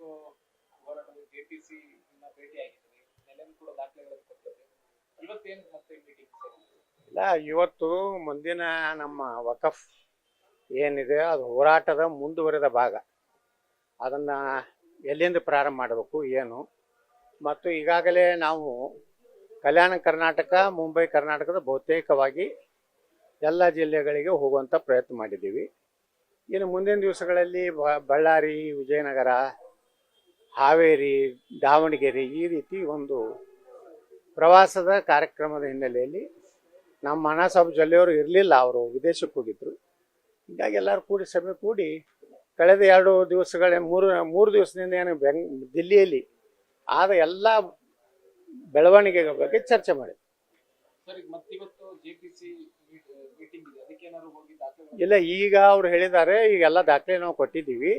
ವಿಶ್ವ ಹೋರಾಟದ ಜೆಪಿಸಿ ಭೇಟಿ ಆಗಿದ್ದಾರೆ ನೆಲೆಯನ್ನು ಕೂಡ ದಾಖಲೆಗಳನ್ನು ಕೊಟ್ಟಿದ್ರಿ. ಇವತ್ತೇನು ಮತ್ತೆ ಭೇಟಿ ಇಲ್ಲ, ಇವತ್ತು ಮುಂದಿನ ನಮ್ಮ ವಕಫ್ ಏನಿದೆ, ಅದು ಹೋರಾಟದ ಮುಂದುವರೆದ ಭಾಗ. ಅದನ್ನು ಎಲ್ಲಿಂದ ಪ್ರಾರಂಭ ಮಾಡಬೇಕು, ಏನು? ಮತ್ತು ಈಗಾಗಲೇ ನಾವು ಕಲ್ಯಾಣ ಕರ್ನಾಟಕ, ಮುಂಬೈ ಕರ್ನಾಟಕದ ಬಹುತೇಕವಾಗಿ ಎಲ್ಲ ಜಿಲ್ಲೆಗಳಿಗೆ ಹೋಗುವಂಥ ಪ್ರಯತ್ನ ಮಾಡಿದ್ದೀವಿ. ಇನ್ನು ಮುಂದಿನ ದಿವಸಗಳಲ್ಲಿ ಬಳ್ಳಾರಿ, ವಿಜಯನಗರ ಹಾವೇರಿ ದಾವಣಗೆರೆ ಈ ರೀತಿ ಒಂದು ಪ್ರವಾಸದ ಕಾರ್ಯಕ್ರಮದ ಹಿನ್ನೆಲೆಯಲ್ಲಿ ನಮ್ಮ ಸಾಹೇಬ್ ಜೊಲ್ಲೆಯವರು ಇರಲಿಲ್ಲ ಅವರು ವಿದೇಶಕ್ಕೆ ಹೋಗಿದ್ದರು ಹೀಗಾಗಿ ಎಲ್ಲರೂ ಕೂಡಿ ಸಭೆ ಕೂಡಿ ಕಳೆದ ಎರಡು ದಿವಸಗಳ ಮೂರು ಮೂರು ದಿವಸದಿಂದ ಏನು ಬೆಂಗ್ ದಿಲ್ಲಿಯಲ್ಲಿ ಆದ ಎಲ್ಲ ಬೆಳವಣಿಗೆಗಳ ಬಗ್ಗೆ ಚರ್ಚೆ ಮಾಡಿ ಸರ್ ಮತ್ತೆ ಇವತ್ತು ಜೆಪಿಸಿ ಮೀಟಿಂಗ್ ಇದೆ ಅದಕ್ಕೆ ಏನಾದ್ರು ಹೋಗಿ ದಾಖಲೆ ಇಲ್ಲ ಈಗ ಅವ್ರು ಹೇಳಿದ್ದಾರೆ ಈಗೆಲ್ಲ ದಾಖಲೆ ನಾವು ಕೊಟ್ಟಿದ್ದೀವಿ.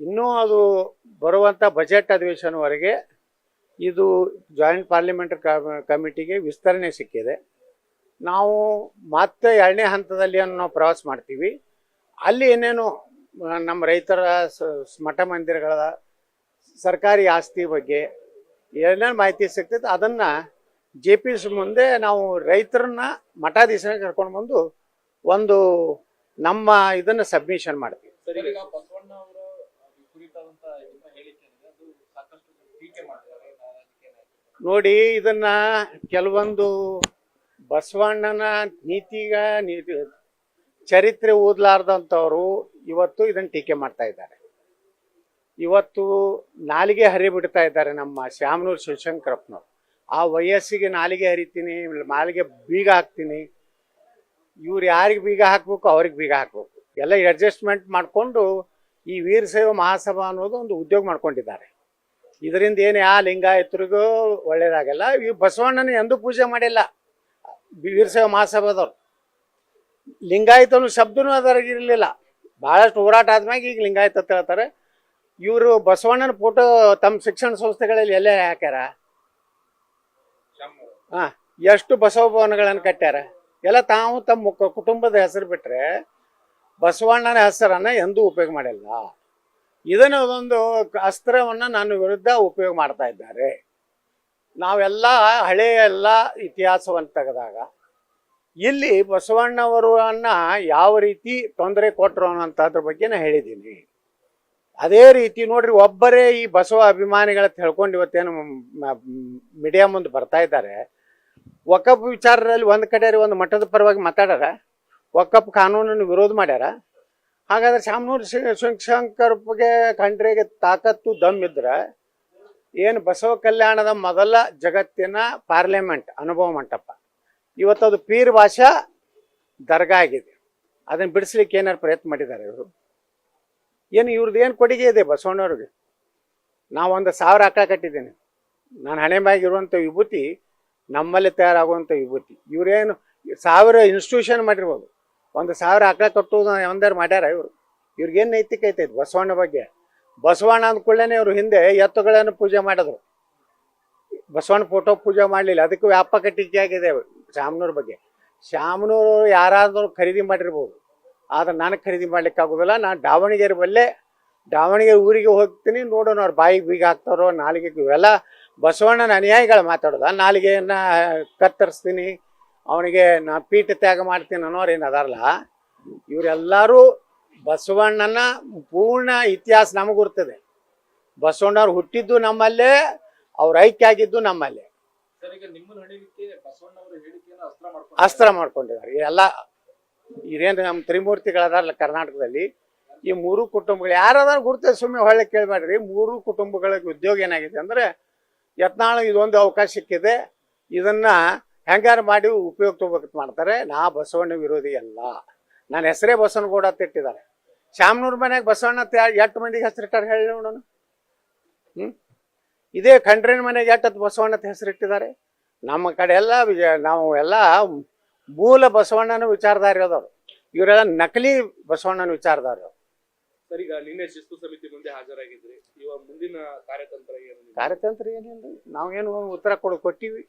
ಇನ್ನೂ ಅದು ಬರುವಂಥ ಬಜೆಟ್ ಅಧಿವೇಶನವರೆಗೆ ಇದು ಜಾಯಿಂಟ್ ಪಾರ್ಲಿಮೆಂಟರಿ ಕಮಿಟಿಗೆ ವಿಸ್ತರಣೆ ಸಿಕ್ಕಿದೆ. ನಾವು ಮತ್ತೆ ಎರಡನೇ ಹಂತದಲ್ಲಿ ನಾವು ಪ್ರವಾಸ ಮಾಡ್ತೀವಿ. ಅಲ್ಲಿ ಏನೇನು ನಮ್ಮ ರೈತರ ಮಠ ಮಂದಿರಗಳ ಸರ್ಕಾರಿ ಆಸ್ತಿ ಬಗ್ಗೆ ಏನೇನು ಮಾಹಿತಿ ಸಿಗ್ತೈತೆ ಅದನ್ನು ಜೆ ಪಿ ಸಿ ಮುಂದೆ ನಾವು ರೈತರನ್ನ ಮಠಾಧೀಶನ ಕರ್ಕೊಂಡು ಬಂದು ಒಂದು ನಮ್ಮ ಇದನ್ನು ಸಬ್ಮಿಷನ್ ಮಾಡ್ತೀವಿ ಸರ್ ಈಗ ಬಸವಣ್ಣ ಅವರ ಕುರಿತಾದಂತ ನಿಮ್ಮ ಹೇಳಿಕೆ ಏನಿದೆ ಅದು ಸಾಕಷ್ಟು ಟೀಕೆ ಮಾಡಿದ್ದಾರೆ ನಾನು ಅದಕ್ಕೆ ಏನಾಯ್ತು? ನೋಡಿ ಇದನ್ನ ಕೆಲವೊಂದು ಬಸವಣ್ಣನ ನೀತಿಗ ನೀತಿ ಚರಿತ್ರೆ ಓದಲಾರ್ದಂಥವರು ಇವತ್ತು ಇದನ್ನ ಟೀಕೆ ಮಾಡ್ತಾ ಇದ್ದಾರೆ. ಇವತ್ತು ನಾಲಿಗೆ ಹರಿಬಿಡ್ತಾ ಇದ್ದಾರೆ ನಮ್ಮ ಶ್ಯಾಮನೂರು ಶಿವಶಂಕರಪ್ಪನವ್ರು. ಆ ವಯಸ್ಸಿಗೆ ನಾಲಿಗೆ ಹರಿತೀನಿ, ನಾಲಿಗೆ ಬೀಗ ಹಾಕ್ತೀನಿ. ಇವ್ರು ಯಾರಿಗೆ ಬೀಗ ಹಾಕ್ಬೇಕು, ಅವ್ರಿಗೆ ಬೀಗ ಹಾಕ್ಬೇಕು. ಎಲ್ಲ ಅಡ್ಜಸ್ಟ್ಮೆಂಟ್ ಮಾಡಿಕೊಂಡು ಈ ವೀರಶೈವ ಮಹಾಸಭಾ ಅನ್ನೋದು ಒಂದು ಉದ್ಯೋಗ ಮಾಡ್ಕೊಂಡಿದ್ದಾರೆ. ಇದರಿಂದ ಏನು ಆ ಲಿಂಗಾಯತರಿಗೂ ಒಳ್ಳೇದಾಗಲ್ಲ. ಈ ಬಸವಣ್ಣನ ಎಂದೂ ಪೂಜೆ ಮಾಡಿಲ್ಲ. ವೀರಶೈವ ಮಹಾಸಭಾದವ್ರು. ಲಿಂಗಾಯತ ಶಬ್ದನೂ ಇರಲಿಲ್ಲ ಭಾಳಷ್ಟು ಹೋರಾಟ ಆದ್ಮ್ಯಾಗ ಈಗ ಲಿಂಗಾಯತ ಅಂತ ಹೇಳ್ತಾರೆ. ಇವರು ಬಸವಣ್ಣನ ಫೋಟೋ ತಮ್ಮ ಶಿಕ್ಷಣ ಸಂಸ್ಥೆಗಳಲ್ಲಿ ಎಲ್ಲೇ ಹಾಕ್ಯಾರ? ಹಾಂ, ಎಷ್ಟು ಬಸವ ಭವನಗಳನ್ನು ಕಟ್ಟ್ಯಾರ? ಎಲ್ಲ ತಾವು ತಮ್ಮ ಕುಟುಂಬದ ಹೆಸರು ಬಿಟ್ಟರೆ ಬಸವಣ್ಣನ ಹೆಸರನ್ನ ಎಂದೂ ಉಪಯೋಗ ಮಾಡಿಲ್ಲ. ಇದನ್ನು ಒಂದು ಅಸ್ತ್ರವನ್ನು ನನ್ನ ವಿರುದ್ಧ ಉಪಯೋಗ ಮಾಡ್ತಾ ಇದ್ದಾರೆ. ನಾವೆಲ್ಲ ಹಳೆಯ ಎಲ್ಲ ಇತಿಹಾಸವನ್ನು ತೆಗೆದಾಗ ಇಲ್ಲಿ ಬಸವಣ್ಣವರನ್ನ ಯಾವ ರೀತಿ ತೊಂದರೆ ಕೊಟ್ಟರು ಅನ್ನೋಂಥದ್ರ ಬಗ್ಗೆ ನಾನು ಹೇಳಿದ್ದೀನಿ. ಅದೇ ರೀತಿ ನೋಡ್ರಿ, ಒಬ್ಬರೇ ಈ ಬಸವ ಅಭಿಮಾನಿಗಳ ತಿಳ್ಕೊಂಡು ಇವತ್ತೇನು ಮೀಡಿಯಾ ಮುಂದೆ ಬರ್ತಾ ಇದ್ದಾರೆ. ಒಕ್ಕಪ್ಪ ವಿಚಾರದಲ್ಲಿ ಒಂದು ಕಡೆ ಒಂದು ಮಠದ ಪರವಾಗಿ ಮಾತಾಡ್ಯಾರ ಒಕ್ಕಪ್ಪ ಕಾನೂನನ್ನು ವಿರೋಧ ಮಾಡ್ಯಾರ ಹಾಗಾದ್ರೆ ಶಾಮನೂರು ಶಿವಶಂಕರ್ಗೆ ಕಂಡ್ರಿಗೆ ತಾಕತ್ತು ದಮ್ ಇದ್ರೆ ಏನು ಬಸವ ಕಲ್ಯಾಣದ ಮೊದಲ ಜಗತ್ತಿನ ಪಾರ್ಲಿಮೆಂಟ್, ಅನುಭವ ಮಂಟಪ. ಇವತ್ತು ಅದು ಪೀರ್ ಭಾಷಾ ದರ್ಗಾ ಆಗಿದೆ. ಅದನ್ನು ಬಿಡಿಸ್ಲಿಕ್ಕೆ ಏನಾರು ಪ್ರಯತ್ನ ಮಾಡಿದ್ದಾರೆ ಇವರು? ಏನು ಇವ್ರದ್ದು ಏನು ಕೊಡುಗೆ ಇದೆ ಬಸವಣ್ಣವ್ರಿಗೆ? ನಾವು ಒಂದು ಸಾವಿರ ಆಕಳ ಕಟ್ಟಿದ್ದೇನೆ. ನಾನು ಹಣೆ ಮ್ಯಾಗಿರುವಂಥ ವಿಭೂತಿ ನಮ್ಮಲ್ಲಿ ತಯಾರಾಗುವಂಥ ವಿಭೂತಿ. ಇವರೇನು ಸಾವಿರ ಇನ್ಸ್ಟಿಟ್ಯೂಷನ್ ಮಾಡಿರ್ಬೋದು. ಒಂದು ಸಾವಿರ ಆಕಳ ಕಟ್ಟುವುದು ಒಂದಾರು ಮಾಡ್ಯಾರ ಇವರು. ಇವ್ರಿಗೇನು ನೈತಿಕ ಐತೆ ಬಸವಣ್ಣ ಬಗ್ಗೆ? ಬಸವಣ್ಣ ಅಂದ ಕೂಡಲೇ ಇವರು ಹಿಂದೆ ಎತ್ತುಗಳನ್ನು ಪೂಜೆ ಮಾಡಿದ್ರು. ಬಸವಣ್ಣ ಫೋಟೋ ಪೂಜೆ ಮಾಡಲಿಲ್ಲ. ಅದಕ್ಕೂ ವ್ಯಾಪಕ ಟೀಕೆ ಆಗಿದೆ ಶಾಮನೂರ ಬಗ್ಗೆ. ಶಾಮನೂರು ಯಾರಾದರೂ ಖರೀದಿ ಮಾಡಿರ್ಬೋದು. ಆದ್ರೆ ನಾನು ಖರೀದಿ ಮಾಡ್ಲಿಕ್ಕೆ ಆಗೋದಿಲ್ಲ. ನಾನು ದಾವಣಗೆರೆ ಬಲ್ಲೆ, ದಾವಣಗೆರೆ ಊರಿಗೆ ಹೋಗ್ತೀನಿ, ನೋಡೋಣ ಅವ್ರು ಬಾಯಿಗೆ ಬೀಗ ಹಾಕ್ತಾರೋ ನಾಲಿಗೆ ಇವೆಲ್ಲ. ಬಸವಣ್ಣನ ಅನುಯಾಯಿಗಳು ಮಾತಾಡೋದು? ನಾಲಿಗೆಯನ್ನು ಕತ್ತರಿಸ್ತೀನಿ ಅವನಿಗೆ ನಾ ಪೀಠ ತ್ಯಾಗ ಮಾಡ್ತೀನಿ ಅನ್ನೋರು ಏನು ಅದಾರಲ್ಲ ಇವರೆಲ್ಲರೂ ಬಸವಣ್ಣನ ಪೂರ್ಣ ಇತಿಹಾಸ ನಮಗೆ ಗುರ್ತದೆ. ಬಸವಣ್ಣವ್ರು ಹುಟ್ಟಿದ್ದು ನಮ್ಮಲ್ಲೇ ಅವ್ರ ಐಕ್ಯ ಆಗಿದ್ದು ನಮ್ಮಲ್ಲೇ. ಅಸ್ತ್ರ ಮಾಡ್ಕೊಂಡಿದ್ದಾರೆ. ಎಲ್ಲ ಇರೇನು ನಮ್ಮ ತ್ರಿಮೂರ್ತಿಗಳದಾರಲ್ಲ ಕರ್ನಾಟಕದಲ್ಲಿ ಈ ಮೂರು ಕುಟುಂಬಗಳು ಯಾರಾದ್ರೂ ಗುರುತ ಸುಮ್ಮನೆ ಹೊಳ್ಳೆ ಕೇಳಬೇಡ್ರಿ. ಮೂರು ಕುಟುಂಬಗಳಿಗೆ ಉದ್ಯೋಗ ಏನಾಗಿದೆ ಅಂದರೆ ಯತ್ನಾಳ ಇದೊಂದು ಅವಕಾಶ ಸಿಕ್ಕಿದೆ. ಇದನ್ನ ಹೆಂಗಾರು ಮಾಡಿ ಉಪಯೋಗ ತಗೋಬೇಕು ಮಾಡ್ತಾರೆ ನಾ ಬಸವಣ್ಣ ವಿರೋಧಿ ಅಲ್ಲ. ನನ್ನ ಹೆಸರೇ ಬಸವನಗೌಡ ಅಂತ ಇಟ್ಟಿದ್ದಾರೆ. ಶಾಮನೂರ್ ಮನೆಯಾಗ ಬಸವಣ್ಣ ಎಷ್ಟು ಮಂದಿಗೆ ಹೆಸರಿಟ್ಟಾರೆ ಹೇಳಿ ನೋಡೋಣ ಹ್ಞೂ ಇದೇ ಖಂಡ್ರಿನ ಮನೆಗೆ ಎಷ್ಟತ್ತು ಬಸವಣ್ಣ ಹೆಸರಿಟ್ಟಿದ್ದಾರೆ ನಮ್ಮ ಕಡೆ ಎಲ್ಲ ನಾವು ಎಲ್ಲ ಮೂಲ ಬಸವಣ್ಣನ ವಿಚಾರಧಾರಿ ಅದಾರು ಇವರೆಲ್ಲ ನಕಲಿ ಬಸವಣ್ಣನ ವಿಚಾರದಾರು ಸರಿಗ ನಿನ್ನೆ ಶಿಸ್ತು ಸಮಿತಿ ಮುಂದೆ ಹಾಜರಾಗಿದ್ರಿ. ಇವಾಗ ಮುಂದಿನ ಕಾರ್ಯತಂತ್ರ ಏನು? ಕಾರ್ಯತಂತ್ರ ಏನಿಲ್ಲ. ನಾವೇನು ಉತ್ತರ ಕೊಡು ಕೊಟ್ಟಿವಿ.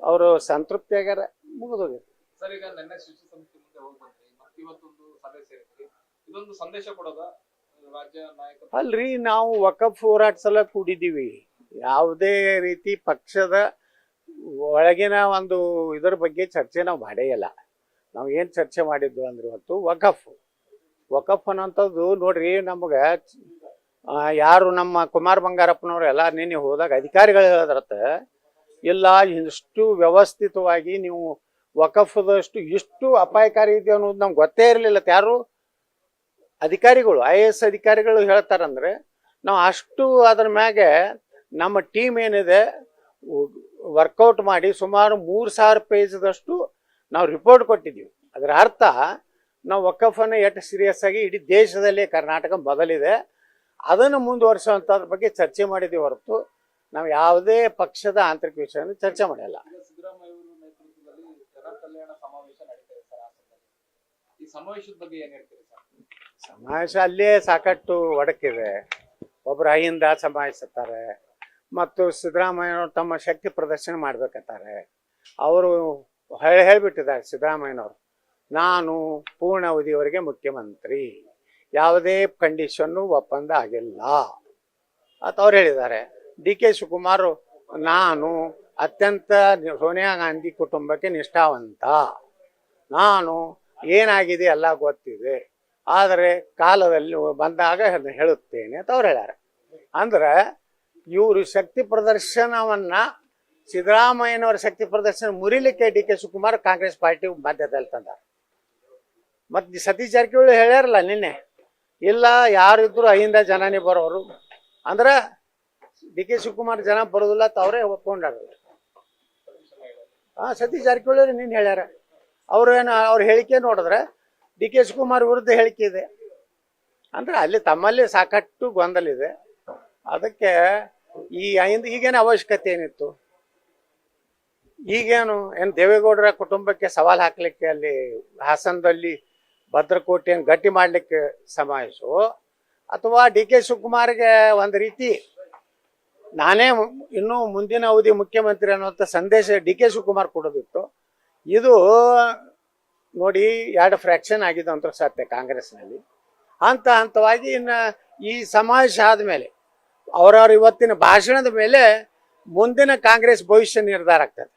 ಅವರು ಸಂತೃಪ್ತಿ ಆಗ್ಯಾರ ಮುಗಿದೋಗ್ಯಾರ. ಸರ್ ಈಗ ನಿನ್ನೆ ಶಿಶು ಸಮಿತಿ ಮುಂದೆ ಹೋಗಿ ಬಂದ್ರಿ ಮತ್ತೆ ಇವತ್ತೊಂದು ಸಭೆ ಸೇರಿದ್ರಿ. ಇದೊಂದು ಸಂದೇಶ ಕೊಡೋದ ರಾಜ್ಯ ನಾಯಕರು ಅಲ್ರಿ ನಾವು ವಕಫ್ ಹೋರಾಟ ಸಲ ಕೂಡಿದ್ದೀವಿ. ಯಾವುದೇ ರೀತಿ ಪಕ್ಷದ ಒಳಗಿನ ಒಂದು ಇದರ ಬಗ್ಗೆ ಚರ್ಚೆ ನಾವು ಮಾಡೇ ಇಲ್ಲ. ನಾವು ಏನು ಚರ್ಚೆ ಮಾಡಿದ್ವಿ ಅಂದ್ರೆ ಇವತ್ತು ವಕಫ್. ವಕಫ್ ಅನ್ನೋಂಥದ್ದು ನೋಡ್ರಿ ನಮಗೆ ಯಾರು ನಮ್ಮ ಕುಮಾರ್ ಬಂಗಾರಪ್ಪನವ್ರು ಎಲ್ಲ ನಿನ್ನೆ ಹೋದಾಗ ಅಧಿಕಾರಿಗಳು ಹೇಳಿದ್ರತ್ತ ಇಲ್ಲ ಇಷ್ಟು ವ್ಯವಸ್ಥಿತವಾಗಿ ನೀವು ವಕಫದಷ್ಟು ಇಷ್ಟು ಅಪಾಯಕಾರಿ ಇದೆ ಅನ್ನೋದು ನಮ್ಗೆ ಗೊತ್ತೇ ಇರಲಿಲ್ಲ. ಯಾರು? ಅಧಿಕಾರಿಗಳು, ಐ ಎ ಎಸ್ ಅಧಿಕಾರಿಗಳು ಹೇಳ್ತಾರಂದ್ರೆ, ನಾವು ಅಷ್ಟು ಅದ್ರ ಮ್ಯಾಗೆ ನಮ್ಮ ಟೀಮ್ ಏನಿದೆ, ವರ್ಕೌಟ್ ಮಾಡಿ ಸುಮಾರು ಮೂರು ಸಾವಿರ ಪೇಜ್ದಷ್ಟು ನಾವು ರಿಪೋರ್ಟ್ ಕೊಟ್ಟಿದ್ದೀವಿ. ಅದರ ಅರ್ಥ, ನಾವು ವಕಫನ್ನು ಎಷ್ಟು ಸೀರಿಯಸ್ ಆಗಿ ಇಡೀ ದೇಶದಲ್ಲಿ ಕರ್ನಾಟಕ ಬದಲಿದೆ. ಅದನ್ನು ಮುಂದುವರಿಸುವಂಥದ್ರ ಬಗ್ಗೆ ಚರ್ಚೆ ಮಾಡಿದ್ದೀವಿ ಹೊರತು. ನಾವು ಯಾವುದೇ ಪಕ್ಷದ ಆಂತರಿಕ ವಿಷಯವನ್ನು ಚರ್ಚೆ ಮಾಡಲ್ಲ. ಸಮಾವೇಶ ಅಲ್ಲೇ ಸಾಕಷ್ಟು ಒಡಕಿದೆ ಒಬ್ಬರು ಅಹಿಂದ ಸಮಾವೇಶತ್ತಾರೆ ಮತ್ತು ಸಿದ್ದರಾಮಯ್ಯನವರು ತಮ್ಮ ಶಕ್ತಿ ಪ್ರದರ್ಶನ ಮಾಡ್ಬೇಕಂತಾರೆ. ಅವರು ಹೇಳಿ ಹೇಳಿಬಿಟ್ಟಿದ್ದಾರೆ ಸಿದ್ದರಾಮಯ್ಯನವರು ನಾನು ಪೂರ್ಣ ಅವಧಿಯವರೆಗೆ ಮುಖ್ಯಮಂತ್ರಿ. ಯಾವುದೇ ಕಂಡೀಷನ್ನು ಒಪ್ಪಂದ ಆಗಿಲ್ಲ. ಅಂತ ಅವ್ರು ಹೇಳಿದ್ದಾರೆ. ಡಿ ಕೆ ಶಿವಕುಮಾರ್ ನಾನು ಅತ್ಯಂತ ಸೋನಿಯಾ ಗಾಂಧಿ ಕುಟುಂಬಕ್ಕೆ ನಿಷ್ಠಾವಂತ. ನಾನು ಏನಾಗಿದೆ ಎಲ್ಲ ಗೊತ್ತಿದೆ. ಆದರೆ ಕಾಲದಲ್ಲಿ ಬಂದಾಗ ಹೇಳುತ್ತೇನೆ ಅಂತ ಅವ್ರು ಹೇಳ್ಯಾರ. ಅಂದ್ರೆ ಇವರು ಶಕ್ತಿ ಪ್ರದರ್ಶನವನ್ನ ಸಿದ್ದರಾಮಯ್ಯನವರ ಶಕ್ತಿ ಪ್ರದರ್ಶನ ಮುರಿಲಿಕ್ಕೆ D K Shivakumar Congress party ಬಾಧ್ಯತೆಯಲ್ಲಿ ತಂದಾರ. ಮತ್ತು ಸತೀಶ್ ಜಾರಕಿಹೊಳಿ ಹೇಳ್ಯಾರಲ್ಲ ನಿನ್ನೆ, ಇಲ್ಲ ಯಾರಿದ್ರು ಅಹಿಂದ ಜನನೇ ಬರೋರು. ಅಂದ್ರೆ ಡಿ ಕೆ ಶಿವಕುಮಾರ್ ಜನ ಬರೋದಿಲ್ಲ ತಾವರೇ ಒಪ್ಕೊಂಡಾರ. ಹಾ ಸತೀಶ್ ಜಾರಕಿಹೊಳಿ ನೀನು ಹೇಳ್ಯಾರ? ಅವ್ರು ಏನು, ಅವ್ರ ಹೇಳಿಕೆ ನೋಡಿದ್ರೆ ಡಿ ಕೆ ಶಿವಕುಮಾರ್ ವಿರುದ್ಧ ಹೇಳಿಕೆ ಇದೆ. ಅಂದ್ರೆ ಅಲ್ಲಿ ತಮ್ಮಲ್ಲಿ ಸಾಕಷ್ಟು ಗೊಂದಲ ಇದೆ. ಅದಕ್ಕೆ ಈ ಈಗೇನು ಅವಶ್ಯಕತೆ ಏನಿತ್ತು? ಈಗೇನು, ಏನು ದೇವೇಗೌಡರ ಕುಟುಂಬಕ್ಕೆ ಸವಾಲು ಹಾಕಲಿಕ್ಕೆ ಅಲ್ಲಿ ಹಾಸನದಲ್ಲಿ ಭದ್ರಕೋಟೆಯನ್ನು ಗಟ್ಟಿ ಮಾಡಲಿಕ್ಕೆ ಸಮಾಯಿಸು ಅಥವಾ ಡಿ ಕೆ ಶಿವಕುಮಾರ್ಗೆ ಒಂದು ರೀತಿ ನಾನೇ ಇನ್ನು ಮುಂದಿನ ಅವಧಿ ಮುಖ್ಯಮಂತ್ರಿ ಅನ್ನುವಂಥ ಸಂದೇಶ ಡಿ ಕೆ ಶಿವಕುಮಾರ್ ಕೊಡೋದಿತ್ತು. ಇದು ನೋಡಿ ಎರಡು ಫ್ರ್ಯಾಕ್ಷನ್ ಆಗಿದೆ ಅಂತ ಸತ್ಯ ಕಾಂಗ್ರೆಸ್ನಲ್ಲಿ. ಹಂತ ಹಂತವಾಗಿ ಇನ್ನು ಈ ಸಮಾವೇಶ ಆದಮೇಲೆ, ಅವರವ್ರ ಇವತ್ತಿನ ಭಾಷಣದ ಮೇಲೆ ಮುಂದಿನ ಕಾಂಗ್ರೆಸ್ ಭವಿಷ್ಯ ನಿರ್ಧಾರ ಆಗ್ತದೆ.